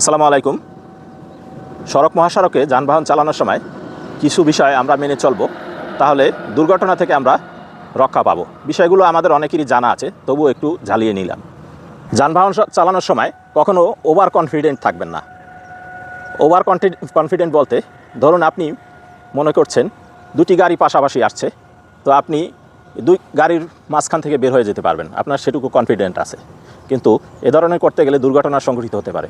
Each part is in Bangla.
আসসালামু আলাইকুম। সড়ক মহাসড়কে যানবাহন চালানোর সময় কিছু বিষয় আমরা মেনে চলব, তাহলে দুর্ঘটনা থেকে আমরা রক্ষা পাবো। বিষয়গুলো আমাদের অনেকেরই জানা আছে, তবুও একটু ঝালিয়ে নিলাম। যানবাহন চালানোর সময় কখনও ওভার কনফিডেন্ট থাকবেন না। ওভার কনফিডেন্ট বলতে, ধরুন আপনি মনে করছেন দুটি গাড়ি পাশাপাশি আসছে, তো আপনি দুই গাড়ির মাঝখান থেকে বের হয়ে যেতে পারবেন। আপনার সেটুকু কনফিডেন্ট আছে। কিন্তু এ ধরনের করতে গেলে দুর্ঘটনা সংঘটিত হতে পারে।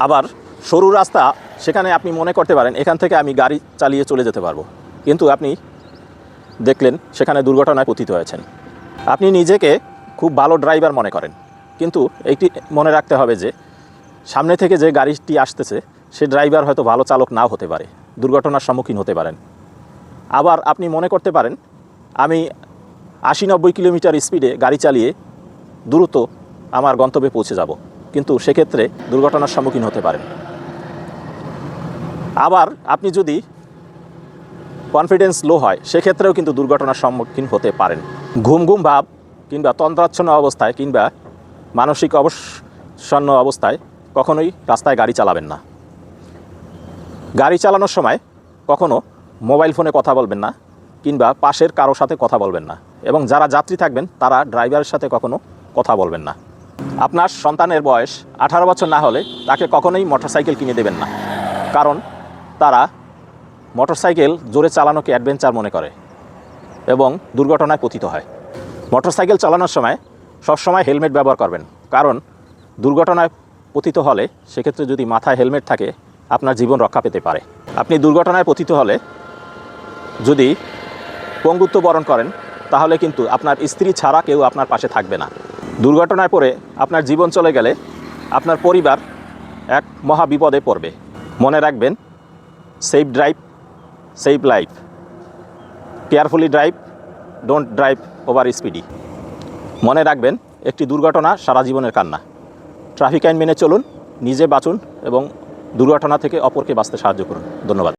আবার সরু রাস্তা, সেখানে আপনি মনে করতে পারেন এখান থেকে আমি গাড়ি চালিয়ে চলে যেতে পারব। কিন্তু আপনি দেখলেন সেখানে দুর্ঘটনায় পতিত হয়েছেন। আপনি নিজেকে খুব ভালো ড্রাইভার মনে করেন। কিন্তু একটি মনে রাখতে হবে যে, সামনে থেকে যে গাড়িটি আসতেছে, সে ড্রাইভার হয়তো ভালো চালক নাও হতে পারে। দুর্ঘটনার সম্মুখীন হতে পারেন। আবার আপনি মনে করতে পারেন, আমি আশি নব্বই কিলোমিটার স্পিডে গাড়ি চালিয়ে দ্রুত আমার গন্তব্যে পৌঁছে যাব। কিন্তু সেক্ষেত্রে দুর্ঘটনার সম্মুখীন হতে পারেন। আবার আপনি যদি কনফিডেন্স লো হয়, সেক্ষেত্রেও কিন্তু দুর্ঘটনার সম্মুখীন হতে পারেন। ঘুম ঘুম ভাব কিংবা তন্দ্রাচ্ছন্ন অবস্থায় কিংবা মানসিক অবসন্ন অবস্থায় কখনোই রাস্তায় গাড়ি চালাবেন না। গাড়ি চালানোর সময় কখনো মোবাইল ফোনে কথা বলবেন না। কিংবা পাশের কারও সাথে কথা বলবেন না। এবং যারা যাত্রী থাকবেন, তারা ড্রাইভারের সাথে কখনো কথা বলবেন না। আপনার সন্তানের বয়স আঠারো বছর না হলে তাকে কখনোই মোটরসাইকেল কিনে দেবেন না। কারণ তারা মোটরসাইকেল জোরে চালানোকে অ্যাডভেঞ্চার মনে করে এবং দুর্ঘটনায় পতিত হয়। মোটরসাইকেল চালানোর সময় সবসময় হেলমেট ব্যবহার করবেন। কারণ দুর্ঘটনায় পতিত হলে সেক্ষেত্রে যদি মাথায় হেলমেট থাকে, আপনার জীবন রক্ষা পেতে পারে। আপনি দুর্ঘটনায় পতিত হলে যদি পঙ্গুত্ব বরণ করেন, তাহলে কিন্তু আপনার স্ত্রী ছাড়া কেউ আপনার পাশে থাকবে না। দুর্ঘটনায় পড়ে আপনার জীবন চলে গেলে আপনার পরিবার এক মহা বিপদে পড়বে। মনে রাখবেন safe drive safe life carefully drive don't drive over speedy মনে রাখবেন, একটি দুর্ঘটনা সারা জীবনের কান্না। ট্রাফিক আইন মেনে চলুন, নিজে বাঁচুন এবং দুর্ঘটনা থেকে অপরকে বাঁচতে সাহায্য করুন। ধন্যবাদ।